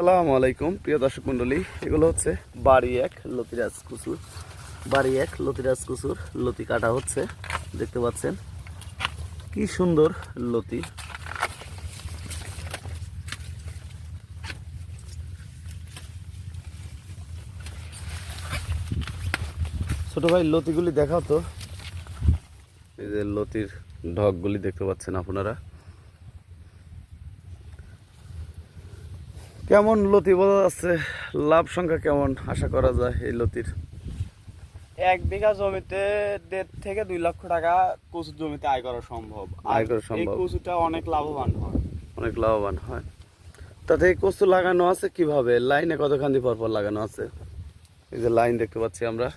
আসসালামু আলাইকুম, প্রিয় দর্শক মণ্ডলী। এগুলো হচ্ছে বাড়ি এক, লতিরাজ কুসুর। বাড়ি এক, লতিরাজ কুসুর, লতি কাটা হচ্ছে। দেখতে পাচ্ছেন কি সুন্দর লতি। ছোট ভাই, লতিগুলি দেখাও তো। এই যে লতির ঢকগুলি দেখতে পাচ্ছেন আপনারা। কেমন লতি? বোঝা যাচ্ছে লাভ সংখ্যা কেমন? আশা করা যায় এই লতির। এক বিঘা জমিতে দেড় থেকে দুই লক্ষ টাকা কচুর জমিতে আয় করা সম্ভব। আয় করা সম্ভব। কচুটা অনেক লাভবান হয়। অনেক লাভবান হয়। তাতে এই কচু লাগানো আছে কীভাবে? লাইনে কতখানি পর পর লাগানো আছে? এই যে লাইন দেখতে পাচ্ছি আমরা।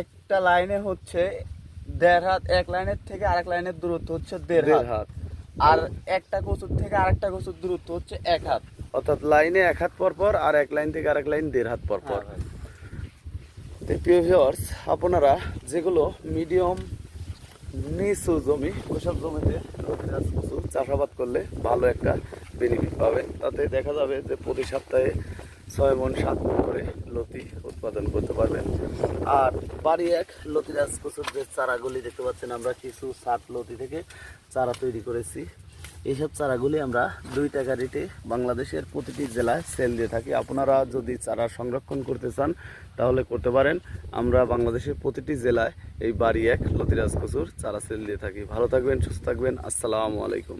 একটা লাইনে হচ্ছে দেড় হাত এক লাইনের থেকে আরেক লাইনের দূরত্ব হচ্ছে দেড় হাত। আর একটা কচুর থেকে আরেকটা কচুর দূরত্ব হচ্ছে এক হাত। অর্থাৎ লাইনে এক হাত পর পর আর এক লাইন থেকে আরেক লাইন দেড় হাত পর পর। হ্যাঁ ভিউয়ার্স আপনারা যেগুলো মিডিয়াম নিচু জমি ওইসব জমিতে চাষাবাদ করলে ভালো একটা বেনিফিট পাবেন। তাতে দেখা যাবে যে প্রতি সপ্তাহে ছয় মন সাত মন করে লতি উৎপাদন করতে পারবেন। আর বাড়ি এক লতিরাজ কচুর যে চারাগুলি দেখতে পাচ্ছেন আমরা, কিছু সাত লতি থেকে চারা তৈরি করেছি। এইসব চারাগুলি আমরা দুই টাকা রেটে বাংলাদেশের প্রতিটি জেলায় সেল দিয়ে থাকি। আপনারা যদি চারা সংরক্ষণ করতে চান, তাহলে করতে পারেন। আমরা বাংলাদেশের প্রতিটি জেলায় এই বাড়ি এক লতিরাজ কচুর চারা সেল দিয়ে থাকি। ভালো থাকবেন, সুস্থ থাকবেন। আসসালামু আলাইকুম।